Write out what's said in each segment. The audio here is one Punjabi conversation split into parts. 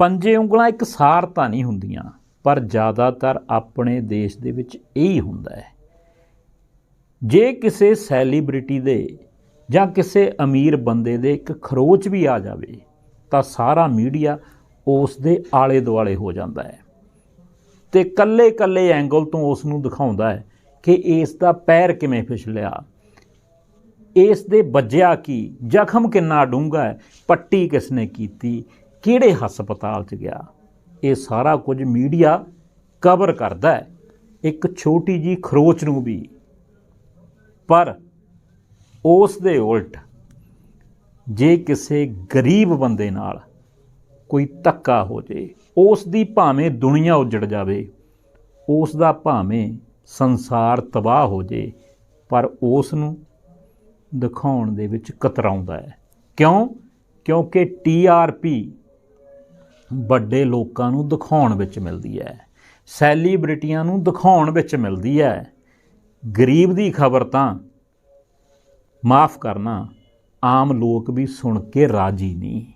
ਪੰਜੇ ਉਂਗਲਾਂ ਇੱਕ ਸਾਰ ਤਾਂ ਨਹੀਂ ਹੁੰਦੀਆਂ, ਪਰ ਜ਼ਿਆਦਾਤਰ ਆਪਣੇ ਦੇਸ਼ ਦੇ ਵਿੱਚ ਇਹੀ ਹੁੰਦਾ ਹੈ। ਜੇ ਕਿਸੇ ਸੈਲੀਬ੍ਰਿਟੀ ਦੇ ਜਾਂ ਕਿਸੇ ਅਮੀਰ ਬੰਦੇ ਦੇ ਇੱਕ ਖਰੋਚ ਵੀ ਆ ਜਾਵੇ, ਤਾਂ ਸਾਰਾ ਮੀਡੀਆ ਉਸ ਦੇ ਆਲੇ ਦੁਆਲੇ ਹੋ ਜਾਂਦਾ ਹੈ ਤੇ ਕੱਲੇ ਕੱਲੇ ਐਂਗਲ ਤੋਂ ਉਸ ਨੂੰ ਦਿਖਾਉਂਦਾ ਹੈ ਕਿ ਇਸ ਦਾ ਪੈਰ ਕਿਵੇਂ ਫਿਸਲਿਆ ਇਸ ਦੇ ਵੱਜਿਆ ਕੀ, ਜ਼ਖਮ ਕਿੰਨਾ ਡੂੰਘਾ ਹੈ, ਪੱਟੀ ਕਿਸਨੇ ਕੀਤੀ ਕਿਹੜੇ ਹਸਪਤਾਲ 'ਚ ਗਿਆ? ਇਹ ਸਾਰਾ ਕੁਝ ਮੀਡੀਆ ਕਵਰ ਕਰਦਾ ਹੈ। ਇੱਕ ਛੋਟੀ ਜੀ ਖਰੋਚ ਨੂੰ ਵੀ। ਪਰ ਉਸ ਦੇ ਉਲਟ ਜੇ ਕਿਸੇ ਗਰੀਬ ਬੰਦੇ ਨਾਲ ਕੋਈ ਧੱਕਾ ਹੋ ਜੇ ਉਸ ਦੀ ਭਾਵੇਂ ਦੁਨੀਆ ਉਜੜ ਜਾਵੇ ਉਸ ਦਾ ਭਾਵੇਂ ਸੰਸਾਰ ਤਬਾਹ ਹੋ ਜੇ, ਪਰ ਉਸ ਨੂੰ ਦਿਖਾਉਣ ਦੇ ਵਿੱਚ ਕਤਰਾਉਂਦਾ ਹੈ। ਕਿਉਂ? ਕਿਉਂਕਿ ਟੀਆਰਪੀ ਵੱਡੇ ਲੋਕਾਂ ਨੂੰ ਦਿਖਾਉਣ ਵਿੱਚ ਮਿਲਦੀ ਹੈ। ਸੈਲੀਬ੍ਰਿਟੀਆਂ ਨੂੰ ਦਿਖਾਉਣ ਵਿੱਚ ਮਿਲਦੀ ਹੈ। ਗਰੀਬ ਦੀ ਖਬਰ ਤਾਂ ਮਾਫ ਕਰਨਾ, ਆਮ ਲੋਕ ਵੀ ਸੁਣ ਕੇ ਰਾਜੀ ਨਹੀਂ।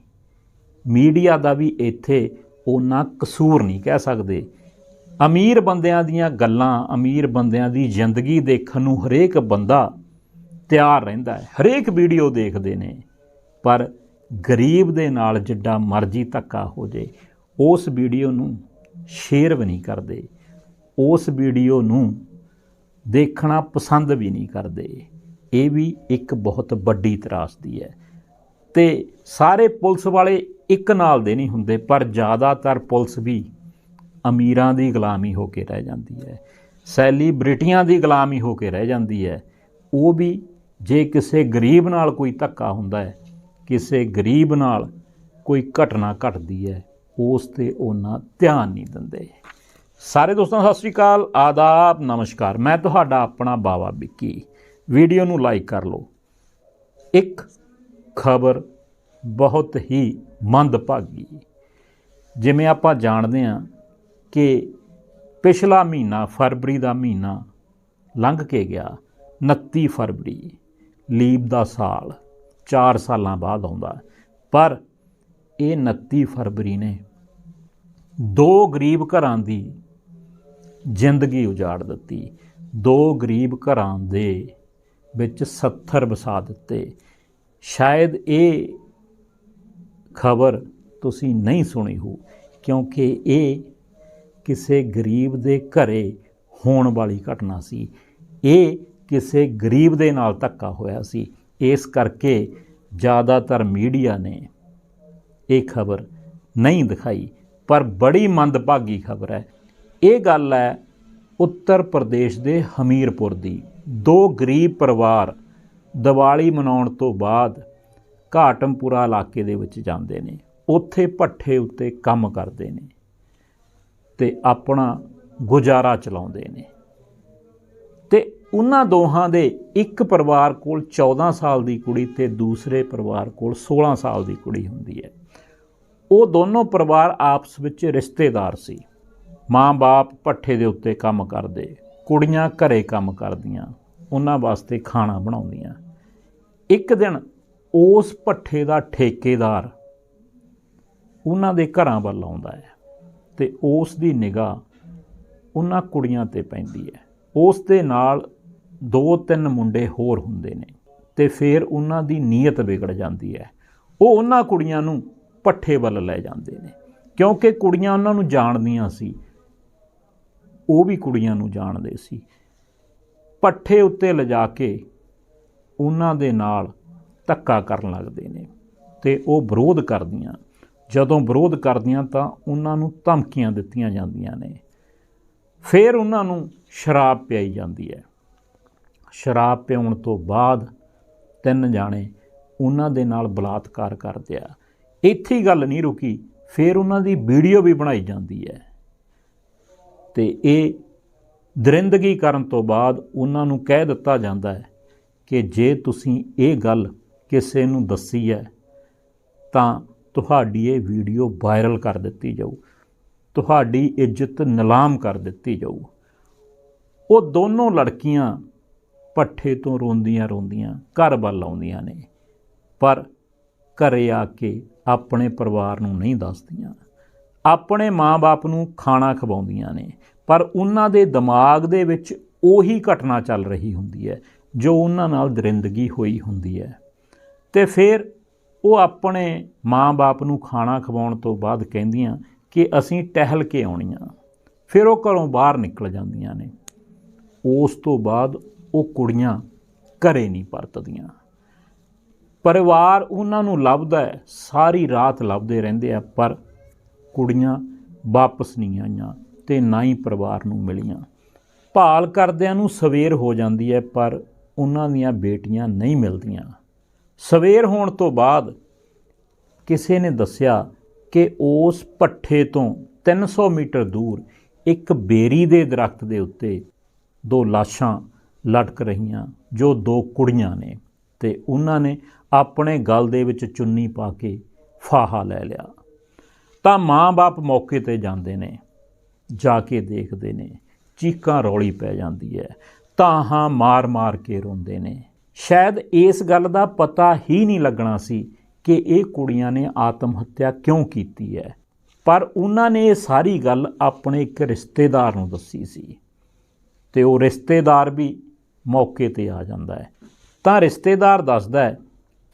ਮੀਡੀਆ ਦਾ ਵੀ ਇੱਥੇ ਉਹਨਾਂ ਕਸੂਰ ਨਹੀਂ ਕਹਿ ਸਕਦੇ। ਅਮੀਰ ਬੰਦਿਆਂ ਦੀਆਂ ਗੱਲਾਂ, ਅਮੀਰ ਬੰਦਿਆਂ ਦੀ ਜ਼ਿੰਦਗੀ ਦੇਖਣ ਨੂੰ ਹਰੇਕ ਬੰਦਾ ਤਿਆਰ ਰਹਿੰਦਾ ਹੈ। ਹਰੇਕ ਵੀਡੀਓ ਦੇਖਦੇ ਨੇ। ਪਰ ਗਰੀਬ ਦੇ ਨਾਲ ਜਿੱਡਾ ਮਰਜ਼ੀ ਧੱਕਾ ਹੋ ਜੇ, ਉਸ ਵੀਡੀਓ ਨੂੰ ਸ਼ੇਅਰ ਵੀ ਨਹੀਂ ਕਰਦੇ, ਉਸ ਵੀਡੀਓ ਨੂੰ ਦੇਖਣਾ ਪਸੰਦ ਵੀ ਨਹੀਂ ਕਰਦੇ। ਇਹ ਵੀ ਇੱਕ ਬਹੁਤ ਵੱਡੀ ਤਰਾਸਦੀ ਹੈ। ਤੇ ਸਾਰੇ ਪੁਲਿਸ ਵਾਲੇ ਇੱਕ ਨਾਲ ਦੇ ਨਹੀਂ ਹੁੰਦੇ, ਪਰ ਜ਼ਿਆਦਾਤਰ ਪੁਲਿਸ ਵੀ ਅਮੀਰਾਂ ਦੀ ਗੁਲਾਮੀ ਹੋ ਕੇ ਰਹਿ ਜਾਂਦੀ ਹੈ। ਸੈਲੀਬ੍ਰਿਟੀਆਂ ਦੀ ਗੁਲਾਮੀ ਹੋ ਕੇ ਰਹਿ ਜਾਂਦੀ ਹੈ। ਉਹ ਵੀ ਜੇ ਕਿਸੇ ਗਰੀਬ ਨਾਲ ਕੋਈ ਧੱਕਾ ਹੁੰਦਾ ਹੈ ਕਿਸੇ ਗਰੀਬ ਨਾਲ ਕੋਈ ਘਟਨਾ ਘਟਦੀ ਹੈ, ਉਸ ਤੇ ਉਹਨਾਂ ਧਿਆਨ ਨਹੀਂ ਦਿੰਦੇ। ਸਾਰੇ ਦੋਸਤਾਂ, ਸਤਿ ਸ੍ਰੀ ਅਕਾਲ, ਆਦਾਬ, ਨਮਸਕਾਰ। ਮੈਂ ਤੁਹਾਡਾ ਆਪਣਾ ਬਾਵਾ ਵਿੱਕੀ। ਵੀਡੀਓ ਨੂੰ ਲਾਈਕ ਕਰ ਲਓ। ਇੱਕ ਖਬਰ ਬਹੁਤ ਹੀ ਮੰਦਭਾਗੀ। ਜਿਵੇਂ ਆਪਾਂ ਜਾਣਦੇ ਹਾਂ ਕਿ ਪਿਛਲਾ ਮਹੀਨਾ, ਫਰਵਰੀ ਦਾ ਮਹੀਨਾ ਲੰਘ ਕੇ ਗਿਆ 29 ਫਰਵਰੀ, ਲੀਪ ਦਾ ਸਾਲ। 4 ਸਾਲਾਂ ਬਾਅਦ ਆਉਂਦਾ ਪਰ ਇਹ 29 ਫਰਵਰੀ ਨੇ ਦੋ ਗਰੀਬ ਘਰਾਂ ਦੀ ਜ਼ਿੰਦਗੀ ਉਜਾੜ ਦਿੱਤੀ। ਦੋ ਗਰੀਬ ਘਰਾਂ ਦੇ ਵਿੱਚ 70 ਵਸਾ ਦਿੱਤੇ। ਸ਼ਾਇਦ ਇਹ ਖਬਰ ਤੁਸੀਂ ਨਹੀਂ ਸੁਣੀ ਹੋ ਕਿਉਂਕਿ ਇਹ ਕਿਸੇ ਗਰੀਬ ਦੇ ਘਰੇ ਹੋਣ ਵਾਲੀ ਘਟਨਾ ਸੀ। ਇਹ ਕਿਸੇ ਗਰੀਬ ਦੇ ਨਾਲ ਧੱਕਾ ਹੋਇਆ ਸੀ। ਇਸ ਕਰਕੇ ਜ਼ਿਆਦਾਤਰ ਮੀਡੀਆ ਨੇ ਇਹ ਖਬਰ ਨਹੀਂ ਦਿਖਾਈ। ਪਰ ਬੜੀ ਮੰਦਭਾਗੀ ਖਬਰ ਹੈ। ਇਹ ਗੱਲ ਹੈ ਉੱਤਰ ਪ੍ਰਦੇਸ਼ ਦੇ ਹਮੀਰਪੁਰ ਦੀ। ਦੋ ਗਰੀਬ ਪਰਿਵਾਰ ਦੀਵਾਲੀ ਮਨਾਉਣ ਤੋਂ ਬਾਅਦ ਘਾਟਮਪੁਰਾ ਇਲਾਕੇ ਦੇ ਵਿੱਚ ਜਾਂਦੇ ਨੇ। ਉੱਥੇ ਭੱਠੇ ਉੱਤੇ ਕੰਮ ਕਰਦੇ ਨੇ ਤੇ ਆਪਣਾ ਗੁਜ਼ਾਰਾ ਚਲਾਉਂਦੇ ਨੇ। ਤੇ ਉਹਨਾਂ ਦੋਹਾਂ ਦੇ ਇੱਕ ਪਰਿਵਾਰ ਕੋਲ 14 ਸਾਲ ਦੀ ਕੁੜੀ ਤੇ ਦੂਸਰੇ ਪਰਿਵਾਰ ਕੋਲ 16 ਸਾਲ ਦੀ ਕੁੜੀ ਹੁੰਦੀ ਹੈ। ਉਹ ਦੋਨੋਂ ਪਰਿਵਾਰ ਆਪਸ ਵਿੱਚ ਰਿਸ਼ਤੇਦਾਰ ਸੀ। ਮਾਂ-ਬਾਪ ਭੱਠੇ ਦੇ ਉੱਤੇ ਕੰਮ ਕਰਦੇ, ਕੁੜੀਆਂ ਘਰੇ ਕੰਮ ਕਰਦੀਆਂ, ਉਹਨਾਂ ਵਾਸਤੇ ਖਾਣਾ ਬਣਾਉਂਦੀਆਂ। ਇੱਕ ਦਿਨ ਉਸ ਭੱਠੇ ਦਾ ਠੇਕੇਦਾਰ ਉਹਨਾਂ ਦੇ ਘਰਾਂ ਵੱਲ ਆਉਂਦਾ ਹੈ ਤੇ ਉਸ ਦੀ ਨਿਗਾਹ ਉਹਨਾਂ ਕੁੜੀਆਂ ਤੇ ਪੈਂਦੀ ਹੈ। ਉਸ ਦੇ ਨਾਲ ਦੋ ਤਿੰਨ ਮੁੰਡੇ ਹੋਰ ਹੁੰਦੇ ਨੇ ਤੇ ਫਿਰ ਉਹਨਾਂ ਦੀ ਨੀਅਤ ਵਿਗੜ ਜਾਂਦੀ ਹੈ। ਉਹ ਉਹਨਾਂ ਕੁੜੀਆਂ ਨੂੰ ਪੱਠੇ ਵੱਲ ਲੈ ਜਾਂਦੇ ਨੇ ਕਿਉਂਕਿ ਕੁੜੀਆਂ ਉਹਨਾਂ ਨੂੰ ਜਾਣਦੀਆਂ ਸੀ। ਉਹ ਵੀ ਕੁੜੀਆਂ ਨੂੰ ਜਾਣਦੇ ਸੀ। ਪੱਠੇ ਉੱਤੇ ਲਿਜਾ ਕੇ ਉਹਨਾਂ ਦੇ ਨਾਲ ਧੱਕਾ ਕਰਨ ਲੱਗਦੇ ਨੇ ਤੇ ਉਹ ਵਿਰੋਧ ਕਰਦੀਆਂ। ਜਦੋਂ ਵਿਰੋਧ ਕਰਦੀਆਂ ਤਾਂ ਉਹਨਾਂ ਨੂੰ ਧਮਕੀਆਂ ਦਿੱਤੀਆਂ ਜਾਂਦੀਆਂ ਨੇ। ਫਿਰ ਉਹਨਾਂ ਨੂੰ ਸ਼ਰਾਬ ਪਿਆਈ ਜਾਂਦੀ ਹੈ। ਸ਼ਰਾਬ ਪਿਉਣ ਤੋਂ ਬਾਅਦ ਤਿੰਨ ਜਾਣੇ ਉਹਨਾਂ ਦੇ ਨਾਲ ਬਲਾਤਕਾਰ ਕਰਦੇ ਆ ਇੱਥੇ ਹੀ ਗੱਲ ਨਹੀਂ ਰੁਕੀ, ਫਿਰ ਉਹਨਾਂ ਦੀ ਵੀਡੀਓ ਵੀ ਬਣਾਈ ਜਾਂਦੀ ਹੈ। ਤੇ ਇਹ ਦਰਿੰਦਗੀ ਕਰਨ ਤੋਂ ਬਾਅਦ ਉਹਨਾਂ ਨੂੰ ਕਹਿ ਦਿੱਤਾ ਜਾਂਦਾ ਹੈ ਕਿ ਜੇ ਤੁਸੀਂ ਇਹ ਗੱਲ ਕਿਸੇ ਨੂੰ ਦੱਸੀ ਹੈ, ਤਾਂ ਤੁਹਾਡੀ ਇਹ ਵੀਡੀਓ ਵਾਇਰਲ ਕਰ ਦਿੱਤੀ ਜਾਊ। ਤੁਹਾਡੀ ਇੱਜ਼ਤ ਨਿਲਾਮ ਕਰ ਦਿੱਤੀ ਜਾਊ। ਉਹ ਦੋਨੋਂ ਲੜਕੀਆਂ ਪੱਠੇ ਤੋਂ ਰੋਂਦੀਆਂ ਰੋਂਦੀਆਂ ਘਰ ਵੱਲ ਆਉਂਦੀਆਂ ਨੇ, ਪਰ ਘਰੇ ਆ ਕੇ ਆਪਣੇ ਪਰਿਵਾਰ ਨੂੰ ਨਹੀਂ ਦੱਸਦੀਆਂ। ਆਪਣੇ ਮਾਂ-ਬਾਪ ਨੂੰ ਖਾਣਾ ਖਵਾਉਂਦੀਆਂ ਨੇ, ਪਰ ਉਹਨਾਂ ਦੇ ਦਿਮਾਗ ਦੇ ਵਿੱਚ ਉਹੀ ਘਟਨਾ ਚੱਲ ਰਹੀ ਹੁੰਦੀ ਹੈ, ਜੋ ਉਹਨਾਂ ਨਾਲ ਦਰਿੰਦਗੀ ਹੋਈ ਹੁੰਦੀ ਹੈ। ਤੇ ਫਿਰ ਉਹ ਆਪਣੇ ਮਾਂ-ਬਾਪ ਨੂੰ ਖਾਣਾ ਖਵਾਉਣ ਤੋਂ ਬਾਅਦ ਕਹਿੰਦੀਆਂ ਕਿ ਅਸੀਂ ਟਹਿਲ ਕੇ ਆਉਣੀਆਂ। ਫਿਰ ਉਹ ਘਰੋਂ ਬਾਹਰ ਨਿਕਲ ਜਾਂਦੀਆਂ ਨੇ। ਉਸ ਤੋਂ ਬਾਅਦ ਉਹ ਕੁੜੀਆਂ ਘਰੇ ਨਹੀਂ ਪਰਤਦੀਆਂ। ਪਰਿਵਾਰ ਉਹਨਾਂ ਨੂੰ ਲੱਭਦਾ ਹੈ, ਸਾਰੀ ਰਾਤ ਲੱਭਦੇ ਰਹਿੰਦੇ ਆ, ਪਰ ਕੁੜੀਆਂ ਵਾਪਸ ਨਹੀਂ ਆਈਆਂ ਤੇ ਨਾ ਹੀ ਪਰਿਵਾਰ ਨੂੰ ਮਿਲੀਆਂ। ਭਾਲ ਕਰਦਿਆਂ ਨੂੰ ਸਵੇਰ ਹੋ ਜਾਂਦੀ ਹੈ, ਪਰ ਉਹਨਾਂ ਦੀਆਂ ਬੇਟੀਆਂ ਨਹੀਂ ਮਿਲਦੀਆਂ। ਸਵੇਰ ਹੋਣ ਤੋਂ ਬਾਅਦ ਕਿਸੇ ਨੇ ਦੱਸਿਆ ਕਿ ਉਸ ਪੱਠੇ ਤੋਂ 300 ਮੀਟਰ ਦੂਰ ਇੱਕ ਬੇਰੀ ਦੇ ਦਰਖਤ ਦੇ ਉੱਤੇ ਦੋ ਲਾਸ਼ਾਂ ਲਟਕ ਰਹੀਆਂ, ਜੋ ਦੋ ਕੁੜੀਆਂ ਨੇ ਤੇ ਉਹਨਾਂ ਨੇ ਆਪਣੇ ਗਲ ਦੇ ਵਿੱਚ ਚੁੰਨੀ ਪਾ ਕੇ ਫਾਹਾ ਲੈ ਲਿਆ। ਤਾਂ ਮਾਂ-ਬਾਪ ਮੌਕੇ ਤੇ ਜਾਂਦੇ ਨੇ, ਜਾ ਕੇ ਦੇਖਦੇ ਨੇ, ਚੀਕਾਂ ਰੌਲੀ ਪੈ ਜਾਂਦੀ ਹੈ ਤਾਹਾਂ ਮਾਰ-ਮਾਰ ਕੇ ਰੋਂਦੇ ਨੇ। ਸ਼ਾਇਦ ਇਸ ਗੱਲ ਦਾ ਪਤਾ ਹੀ ਨਹੀਂ ਲੱਗਣਾ ਸੀ ਕਿ ਇਹ ਕੁੜੀਆਂ ਨੇ ਆਤਮ ਹੱਤਿਆ ਕਿਉਂ ਕੀਤੀ ਹੈ ਪਰ ਉਹਨਾਂ ਨੇ ਇਹ ਸਾਰੀ ਗੱਲ ਆਪਣੇ ਇੱਕ ਰਿਸ਼ਤੇਦਾਰ ਨੂੰ ਦੱਸੀ ਸੀ। ਤੇ ਉਹ ਰਿਸ਼ਤੇਦਾਰ ਵੀ ਮੌਕੇ ਤੇ ਆ ਜਾਂਦਾ ਹੈ। ਤਾਂ ਰਿਸ਼ਤੇਦਾਰ ਦੱਸਦਾ ਹੈ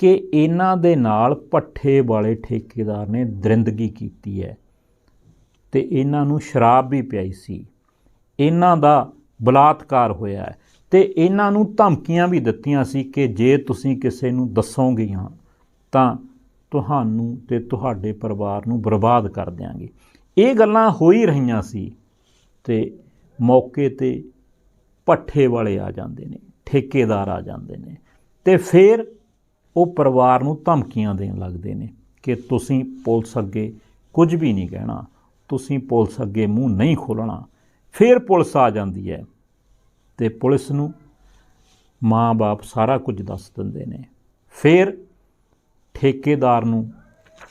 ਕਿ ਇਹਨਾਂ ਦੇ ਨਾਲ ਪੱਠੇ ਵਾਲੇ ਠੇਕੇਦਾਰ ਨੇ ਦਰਿੰਦਗੀ ਕੀਤੀ ਹੈ ਤੇ ਇਹਨਾਂ ਨੂੰ ਸ਼ਰਾਬ ਵੀ ਪਿਆਈ ਸੀ। ਇਹਨਾਂ ਦਾ ਬਲਾਤਕਾਰ ਹੋਇਆ ਹੈ ਤੇ ਇਹਨਾਂ ਨੂੰ ਧਮਕੀਆਂ ਵੀ ਦਿੱਤੀਆਂ ਸੀ ਕਿ ਜੇ ਤੁਸੀਂ ਕਿਸੇ ਨੂੰ ਦੱਸੋਗੇ ਹਾਂ, ਤਾਂ ਤੁਹਾਨੂੰ ਤੇ ਤੁਹਾਡੇ ਪਰਿਵਾਰ ਨੂੰ ਬਰਬਾਦ ਕਰ ਦਿਆਂਗੇ। ਇਹ ਗੱਲਾਂ ਹੋ ਹੀ ਰਹੀਆਂ ਸੀ ਤੇ ਮੌਕੇ ਤੇ ਪੱਠੇ ਵਾਲੇ ਆ ਜਾਂਦੇ ਨੇ, ਠੇਕੇਦਾਰ ਆ ਜਾਂਦੇ ਨੇ। ਤੇ ਫਿਰ ਉਹ ਪਰਿਵਾਰ ਨੂੰ ਧਮਕੀਆਂ ਦੇਣ ਲੱਗਦੇ ਨੇ ਕਿ ਤੁਸੀਂ ਪੁਲਿਸ ਅੱਗੇ ਕੁਝ ਵੀ ਨਹੀਂ ਕਹਿਣਾ, ਤੁਸੀਂ ਪੁਲਿਸ ਅੱਗੇ ਮੂੰਹ ਨਹੀਂ ਖੋਲਣਾ ਫਿਰ ਪੁਲਿਸ ਆ ਜਾਂਦੀ ਹੈ ਤੇ ਪੁਲਿਸ ਨੂੰ ਮਾਂ-ਬਾਪ ਸਾਰਾ ਕੁਝ ਦੱਸ ਦਿੰਦੇ ਨੇ। ਫਿਰ ਠੇਕੇਦਾਰ ਨੂੰ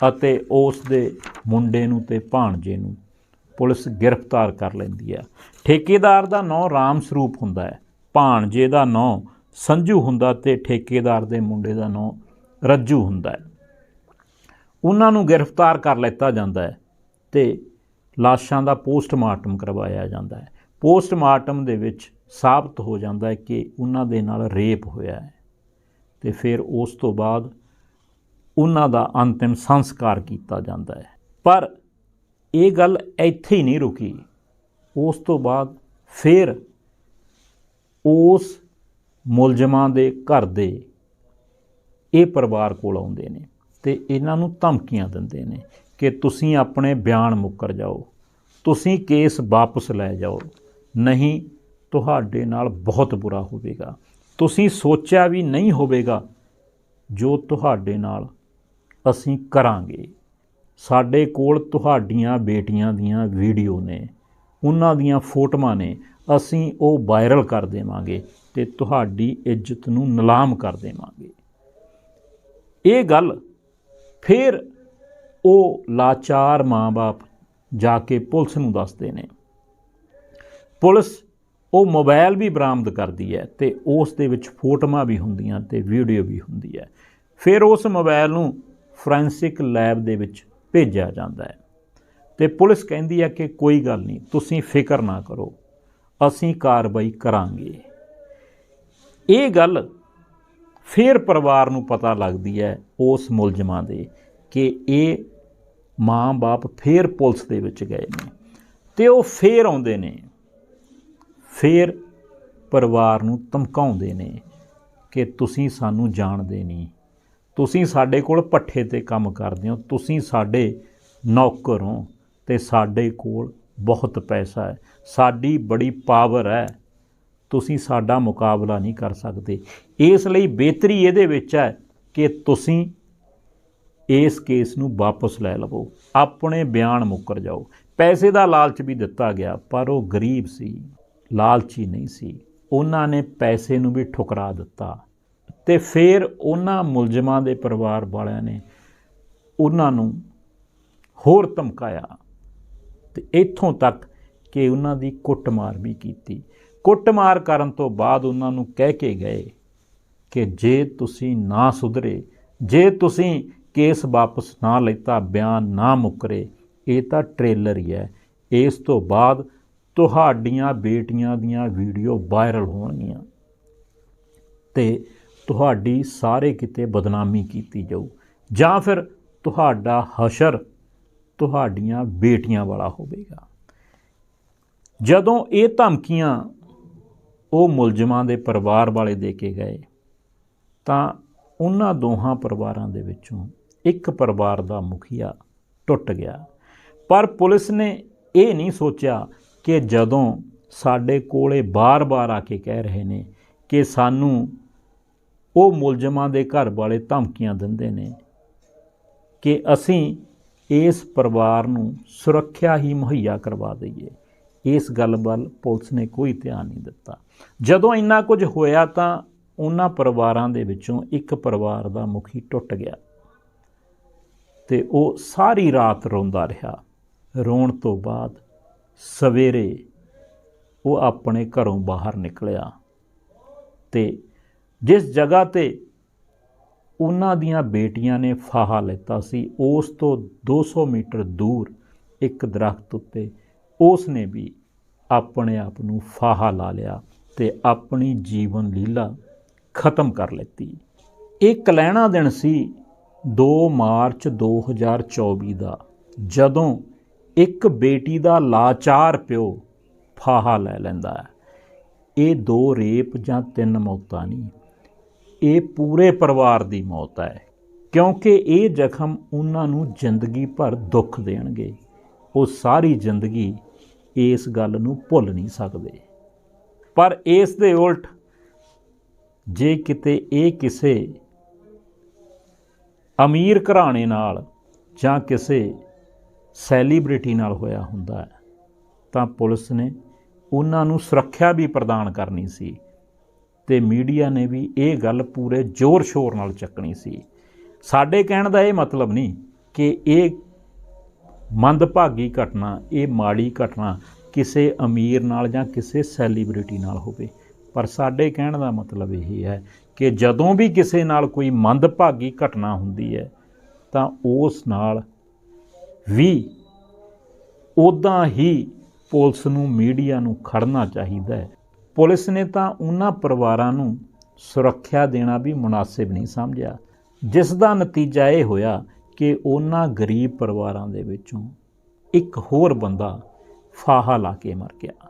ਅਤੇ ਉਸ ਦੇ ਮੁੰਡੇ ਨੂੰ ਤੇ ਭਾਣਜੇ ਨੂੰ ਪੁਲਿਸ ਗ੍ਰਿਫਤਾਰ ਕਰ ਲੈਂਦੀ ਹੈ। ਠੇਕੇਦਾਰ ਦਾ ਨਾਂ ਰਾਮ ਸਰੂਪ ਹੁੰਦਾ ਹੈ। ਭਾਣਜੇ ਦਾ ਨਾਂ ਸੰਜੂ ਹੁੰਦਾ ਤੇ ਠੇਕੇਦਾਰ ਦੇ ਮੁੰਡੇ ਦਾ ਨਾਂ ਰੱਜੂ ਹੁੰਦਾ ਹੈ। ਉਹਨਾਂ ਨੂੰ ਗ੍ਰਿਫਤਾਰ ਕਰ ਲਿੱਤਾ ਜਾਂਦਾ ਹੈ ਤੇ ਲਾਸ਼ਾਂ ਦਾ ਪੋਸਟਮਾਰਟਮ ਕਰਵਾਇਆ ਜਾਂਦਾ ਹੈ। ਪੋਸਟਮਾਰਟਮ ਦੇ ਵਿੱਚ ਸਾਬਤ ਹੋ ਜਾਂਦਾ ਹੈ ਕਿ ਉਹਨਾਂ ਦੇ ਨਾਲ ਰੇਪ ਹੋਇਆ ਹੈ ਤੇ ਫਿਰ ਉਸ ਤੋਂ ਬਾਅਦ ਉਹਨਾਂ ਦਾ ਅੰਤਿਮ ਸੰਸਕਾਰ ਕੀਤਾ ਜਾਂਦਾ ਹੈ। ਪਰ ਇਹ ਗੱਲ ਇੱਥੇ ਹੀ ਨਹੀਂ ਰੁਕੀ। ਉਸ ਤੋਂ ਬਾਅਦ ਫਿਰ ਉਸ ਮੁਲਜ਼ਮਾਂ ਦੇ ਘਰ ਦੇ ਇਹ ਪਰਿਵਾਰ ਕੋਲ ਆਉਂਦੇ ਨੇ ਤੇ ਇਹਨਾਂ ਨੂੰ ਧਮਕੀਆਂ ਦਿੰਦੇ ਨੇ ਕਿ ਤੁਸੀਂ ਆਪਣੇ ਬਿਆਨ ਮੁੱਕਰ ਜਾਓ, ਤੁਸੀਂ ਕੇਸ ਵਾਪਸ ਲੈ ਜਾਓ, ਨਹੀਂ ਤੁਹਾਡੇ ਨਾਲ ਬਹੁਤ ਬੁਰਾ ਹੋਵੇਗਾ। ਤੁਸੀਂ ਸੋਚਿਆ ਵੀ ਨਹੀਂ ਹੋਵੇਗਾ ਜੋ ਤੁਹਾਡੇ ਨਾਲ ਅਸੀਂ ਕਰਾਂਗੇ। ਸਾਡੇ ਕੋਲ ਤੁਹਾਡੀਆਂ ਬੇਟੀਆਂ ਦੀਆਂ ਵੀਡੀਓ ਨੇ, ਉਹਨਾਂ ਦੀਆਂ ਫੋਟੋਆਂ ਨੇ, ਅਸੀਂ ਉਹ ਵਾਇਰਲ ਕਰ ਦੇਵਾਂਗੇ ਤੇ ਤੁਹਾਡੀ ਇੱਜ਼ਤ ਨੂੰ ਨਿਲਾਮ ਕਰ ਦੇਵਾਂਗੇ। ਇਹ ਗੱਲ ਫਿਰ ਉਹ ਲਾਚਾਰ ਮਾਂ-ਬਾਪ ਜਾ ਕੇ ਪੁਲਿਸ ਨੂੰ ਦੱਸਦੇ ਨੇ। ਪੁਲਿਸ ਉਹ ਮੋਬਾਈਲ ਵੀ ਬਰਾਮਦ ਕਰਦੀ ਹੈ ਤੇ ਉਸ ਦੇ ਵਿੱਚ ਫੋਟੋਆਂ ਵੀ ਹੁੰਦੀਆਂ ਤੇ ਵੀਡੀਓ ਵੀ ਹੁੰਦੀ ਹੈ। ਫਿਰ ਉਸ ਮੋਬਾਈਲ ਨੂੰ ਫੋਰੈਂਸਿਕ ਲੈਬ ਦੇ ਵਿੱਚ ਭੇਜਿਆ ਜਾਂਦਾ ਹੈ। ਤੇ ਪੁਲਿਸ ਕਹਿੰਦੀ ਹੈ ਕਿ ਕੋਈ ਗੱਲ ਨਹੀਂ, ਤੁਸੀਂ ਫਿਕਰ ਨਾ ਕਰੋ, ਅਸੀਂ ਕਾਰਵਾਈ ਕਰਾਂਗੇ। ਇਹ ਗੱਲ ਫਿਰ ਪਰਿਵਾਰ ਨੂੰ ਪਤਾ ਲੱਗਦੀ ਹੈ ਉਸ ਮੁਲਜ਼ਮਾਂ ਦੇ ਕਿ ਇਹ ਮਾਂ-ਬਾਪ ਫੇਰ ਪੁਲਿਸ ਦੇ ਵਿੱਚ ਗਏ ਨੇ ਤੇ ਉਹ ਫੇਰ ਆਉਂਦੇ ਨੇ, ਫੇਰ ਪਰਿਵਾਰ ਨੂੰ ਧਮਕਾਉਂਦੇ ਨੇ ਕਿ ਤੁਸੀਂ ਸਾਨੂੰ ਜਾਣਦੇ ਨਹੀਂ। ਤੁਸੀਂ ਸਾਡੇ ਕੋਲ ਪੱਠੇ ਤੇ ਕੰਮ ਕਰਦੇ ਹੋ, ਤੁਸੀਂ ਸਾਡੇ ਨੌਕਰ ਹੋ ਤੇ ਸਾਡੇ ਕੋਲ ਬਹੁਤ ਪੈਸਾ ਹੈ। ਸਾਡੀ ਬੜੀ ਪਾਵਰ ਹੈ। ਤੁਸੀਂ ਸਾਡਾ ਮੁਕਾਬਲਾ ਨਹੀਂ ਕਰ ਸਕਦੇ। ਇਸ ਲਈ ਬਿਹਤਰੀ ਇਹਦੇ ਵਿੱਚ ਹੈ ਕਿ ਤੁਸੀਂ ਇਸ ਕੇਸ ਨੂੰ ਵਾਪਸ ਲੈ ਲਵੋ। ਆਪਣੇ ਬਿਆਨ ਮੁੱਕਰ ਜਾਓ। ਪੈਸੇ ਦਾ ਲਾਲਚ ਵੀ ਦਿੱਤਾ ਗਿਆ, ਪਰ ਉਹ ਗਰੀਬ ਸੀ, ਲਾਲਚੀ ਨਹੀਂ ਸੀ। ਉਹਨਾਂ ਨੇ ਪੈਸੇ ਨੂੰ ਵੀ ਠੁਕਰਾ ਦਿੱਤਾ। ਤੇ ਫਿਰ ਉਹਨਾਂ ਮੁਲਜ਼ਮਾਂ ਦੇ ਪਰਿਵਾਰ ਵਾਲਿਆਂ ਨੇ ਉਹਨਾਂ ਨੂੰ ਹੋਰ ਧਮਕਾਇਆ ਤੇ ਇੱਥੋਂ ਤੱਕ ਕਿ ਉਹਨਾਂ ਦੀ ਕੁੱਟਮਾਰ ਵੀ ਕੀਤੀ। ਕੁੱਟਮਾਰ ਕਰਨ ਤੋਂ ਬਾਅਦ ਉਹਨਾਂ ਨੂੰ ਕਹਿ ਕੇ ਗਏ ਕਿ ਜੇ ਤੁਸੀਂ ਨਾ ਸੁਧਰੇ, ਜੇ ਤੁਸੀਂ ਕੇਸ ਵਾਪਸ ਨਾ ਲੈਤਾ, ਬਿਆਨ ਨਾ ਮੁਕਰੇ, ਇਹ ਤਾਂ ਟ੍ਰੇਲਰ ਹੀ ਹੈ। ਇਸ ਤੋਂ ਬਾਅਦ ਤੁਹਾਡੀਆਂ ਬੇਟੀਆਂ ਦੀਆਂ ਵੀਡੀਓ ਵਾਇਰਲ ਹੋਣਗੀਆਂ। ਤੇ ਤੁਹਾਡੀ ਸਾਰੇ ਕਿਤੇ ਬਦਨਾਮੀ ਕੀਤੀ ਜਾਊ। ਜਾਂ ਫਿਰ ਤੁਹਾਡਾ ਹਸ਼ਰ ਤੁਹਾਡੀਆਂ ਬੇਟੀਆਂ ਵਾਲਾ ਹੋਵੇਗਾ। ਜਦੋਂ ਇਹ ਧਮਕੀਆਂ ਉਹ ਮੁਲਜ਼ਮਾਂ ਦੇ ਪਰਿਵਾਰ ਵਾਲੇ ਦੇ ਕੇ ਗਏ, ਤਾਂ ਉਹਨਾਂ ਦੋਹਾਂ ਪਰਿਵਾਰਾਂ ਦੇ ਵਿੱਚੋਂ ਇੱਕ ਪਰਿਵਾਰ ਦਾ ਮੁਖੀਆ ਟੁੱਟ ਗਿਆ। ਪਰ ਪੁਲਿਸ ਨੇ ਇਹ ਨਹੀਂ ਸੋਚਿਆ ਕਿ ਜਦੋਂ ਸਾਡੇ ਕੋਲੇ ਬਾਰ-ਬਾਰ ਆ ਕੇ ਕਹਿ ਰਹੇ ਨੇ ਕਿ ਸਾਨੂੰ ਉਹ ਮੁਲਜ਼ਮਾਂ ਦੇ ਘਰ ਵਾਲੇ ਧਮਕੀਆਂ ਦਿੰਦੇ ਨੇ ਕਿ ਅਸੀਂ ਇਸ ਪਰਿਵਾਰ ਨੂੰ ਸੁਰੱਖਿਆ ਹੀ ਮੁਹੱਈਆ ਕਰਵਾ ਦਈਏ। ਇਸ ਗੱਲ ਵੱਲ ਪੁਲਿਸ ਨੇ ਕੋਈ ਧਿਆਨ ਨਹੀਂ ਦਿੱਤਾ। ਜਦੋਂ ਇੰਨਾ ਕੁਝ ਹੋਇਆ ਤਾਂ ਉਹਨਾਂ ਪਰਿਵਾਰਾਂ ਦੇ ਵਿੱਚੋਂ ਇੱਕ ਪਰਿਵਾਰ ਦਾ ਮੁਖੀ ਟੁੱਟ ਗਿਆ ਤੇ ਉਹ ਸਾਰੀ ਰਾਤ ਰੋਂਦਾ ਰਿਹਾ। ਰੋਣ ਤੋਂ ਬਾਅਦ ਸਵੇਰੇ ਉਹ ਆਪਣੇ ਘਰੋਂ ਬਾਹਰ ਨਿਕਲਿਆ ਤੇ ਜਿਸ ਜਗ੍ਹਾ ਤੇ ਉਹਨਾਂ ਦੀਆਂ ਬੇਟੀਆਂ ਨੇ ਫਾਹਾ ਲੈਤਾ ਸੀ, ਉਸ ਤੋਂ 200 ਮੀਟਰ ਦੂਰ ਇੱਕ ਦਰਖਤ ਉੱਤੇ ਉਸ ਨੇ ਵੀ ਆਪਣੇ ਆਪ ਨੂੰ ਫਾਹਾ ਲਾ ਲਿਆ ਤੇ ਆਪਣੀ ਜੀਵਨ ਲੀਲਾ ਖਤਮ ਕਰ ਲਿੱਤੀ। ਇਹ ਕਲੈਣਾ ਦਿਨ ਸੀ 2 ਮਾਰਚ 2024 ਦਾ, ਜਦੋਂ ਇੱਕ ਬੇਟੀ ਦਾ ਲਾਚਾਰ ਪਿਓ ਫਾਹਾ ਲੈ ਲੈਂਦਾ ਹੈ। ਇਹ ਦੋ ਰੇਪ ਜਾਂ ਤਿੰਨ ਮੌਤਾਂ ਨਹੀਂ ਇਹ ਪੂਰੇ ਪਰਿਵਾਰ ਦੀ ਮੌਤ ਹੈ, ਕਿਉਂਕਿ ਇਹ ਜ਼ਖਮ ਉਹਨਾਂ ਨੂੰ ਜ਼ਿੰਦਗੀ ਭਰ ਦੁੱਖ ਦੇਣਗੇ। ਉਹ ਸਾਰੀ ਜ਼ਿੰਦਗੀ ਇਸ ਗੱਲ ਨੂੰ ਭੁੱਲ ਨਹੀਂ ਸਕਦੇ। ਪਰ ਇਸ ਦੇ ਉਲਟ, ਜੇ ਕਿਤੇ ਇਹ ਕਿਸੇ ਅਮੀਰ ਘਰਾਣੇ ਨਾਲ ਜਾਂ ਕਿਸੇ ਸੈਲੀਬ੍ਰਿਟੀ ਨਾਲ ਹੋਇਆ ਹੁੰਦਾ ਤਾਂ ਪੁਲਿਸ ਨੇ ਉਹਨਾਂ ਨੂੰ ਸੁਰੱਖਿਆ ਵੀ ਪ੍ਰਦਾਨ ਕਰਨੀ ਸੀ। ਤੇ ਮੀਡੀਆ ਨੇ ਵੀ ਇਹ ਗੱਲ ਪੂਰੇ ਜ਼ੋਰ ਸ਼ੋਰ ਨਾਲ ਚੱਕਣੀ ਸੀ। ਸਾਡੇ ਕਹਿਣ ਦਾ ਇਹ ਮਤਲਬ ਨਹੀਂ ਕਿ ਇਹ ਮੰਦਭਾਗੀ ਘਟਨਾ, ਇਹ ਮਾੜੀ ਘਟਨਾ ਕਿਸੇ ਅਮੀਰ ਨਾਲ ਜਾਂ ਕਿਸੇ ਸੈਲੀਬ੍ਰਿਟੀ ਨਾਲ ਹੋਵੇ। ਪਰ ਸਾਡੇ ਕਹਿਣ ਦਾ ਮਤਲਬ ਇਹ ਹੈ ਕਿ ਜਦੋਂ ਵੀ ਕਿਸੇ ਨਾਲ ਕੋਈ ਮੰਦਭਾਗੀ ਘਟਨਾ ਹੁੰਦੀ ਹੈ, ਤਾਂ ਉਸ ਨਾਲ ਵੀ ਉਦਾਂ ਹੀ ਪੁਲਿਸ ਨੂੰ ਮੀਡੀਆ ਨੂੰ ਖੜਨਾ ਚਾਹੀਦਾ ਹੈ। ਪੁਲਿਸ ਨੇ ਤਾਂ ਉਹਨਾਂ ਪਰਿਵਾਰਾਂ ਨੂੰ ਸੁਰੱਖਿਆ ਦੇਣਾ ਵੀ ਮੁਨਾਸਿਬ ਨਹੀਂ ਸਮਝਿਆ। ਜਿਸ ਦਾ ਨਤੀਜਾ ਇਹ ਹੋਇਆ ਕਿ ਉਹਨਾਂ ਗਰੀਬ ਪਰਿਵਾਰਾਂ ਦੇ ਵਿੱਚੋਂ ਇੱਕ ਹੋਰ ਬੰਦਾ ਫਾਹਾ ਲਾ ਕੇ ਮਰ ਗਿਆ।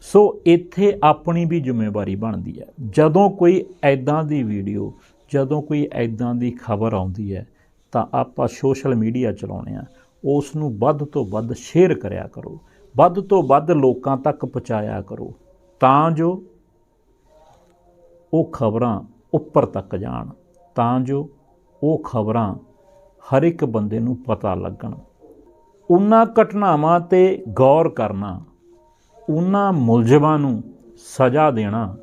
ਸੋ ਇੱਥੇ ਆਪਣੀ ਵੀ ਜ਼ਿੰਮੇਵਾਰੀ ਬਣਦੀ ਹੈ। ਜਦੋਂ ਕੋਈ ਐਦਾਂ ਦੀ ਵੀਡੀਓ, ਜਦੋਂ ਕੋਈ ਐਦਾਂ ਦੀ ਖਬਰ ਆਉਂਦੀ ਹੈ, ਤਾਂ ਆਪਾਂ ਸੋਸ਼ਲ ਮੀਡੀਆ ਚਲਾਉਣੇ ਆ। ਉਸ ਨੂੰ ਵੱਧ ਤੋਂ ਵੱਧ ਸ਼ੇਅਰ ਕਰਿਆ ਕਰੋ। ਵੱਧ ਤੋਂ ਵੱਧ ਲੋਕਾਂ ਤੱਕ ਪਹੁੰਚਾਇਆ ਕਰੋ। ਤਾਂ ਜੋ ਉਹ ਖਬਰਾਂ ਉੱਪਰ ਤੱਕ ਜਾਣ, ਤਾਂ ਜੋ ਉਹ ਖਬਰਾਂ ਹਰ ਇੱਕ ਬੰਦੇ ਨੂੰ ਪਤਾ ਲੱਗਣ। ਉਹਨਾਂ ਘਟਨਾਵਾਂ ਤੇ ਗੌਰ ਕਰਨਾ, ਉਹਨਾਂ ਮੁਲਜ਼ਮਾਂ ਨੂੰ ਸਜ਼ਾ ਦੇਣਾ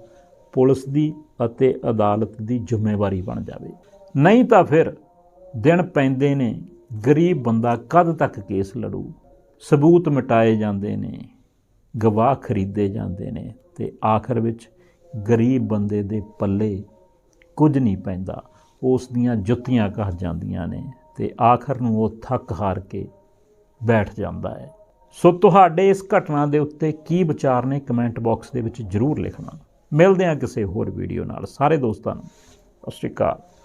ਪੁਲਿਸ ਦੀ ਅਤੇ ਅਦਾਲਤ ਦੀ ਜ਼ਿੰਮੇਵਾਰੀ ਬਣ ਜਾਵੇ। ਨਹੀਂ ਤਾਂ ਫਿਰ ਦਿਨ ਪੈਂਦੇ ਨੇ, ਗਰੀਬ ਬੰਦਾ ਕਦ ਤੱਕ ਕੇਸ ਲੜੂ? ਸਬੂਤ ਮਿਟਾਏ ਜਾਂਦੇ ਨੇ। ਗਵਾਹ ਖਰੀਦੇ ਜਾਂਦੇ ਨੇ ਤੇ ਆਖਰ ਵਿੱਚ ਗਰੀਬ ਬੰਦੇ ਦੇ ਪੱਲੇ ਕੁਝ ਨਹੀਂ ਪੈਂਦਾ। ਉਸ ਦੀਆਂ ਜੁੱਤੀਆਂ ਕਹ ਜਾਂਦੀਆਂ ਨੇ ਤੇ ਆਖਰ ਨੂੰ ਉਹ ਥੱਕ ਹਾਰ ਕੇ ਬੈਠ ਜਾਂਦਾ ਹੈ। ਸੋ ਤੁਹਾਡੇ ਇਸ ਘਟਨਾ ਦੇ ਉੱਤੇ ਕੀ ਵਿਚਾਰ ਨੇ ਕਮੈਂਟ ਬਾਕਸ ਦੇ ਵਿੱਚ ਜਰੂਰ ਲਿਖਣਾ। ਮਿਲਦੇ ਹਾਂ ਕਿਸੇ ਹੋਰ ਵੀਡੀਓ ਨਾਲ। ਸਾਰੇ ਦੋਸਤਾਂ ਨੂੰ, ਸਤਿ ਸ਼੍ਰੀ ਅਕਾਲ।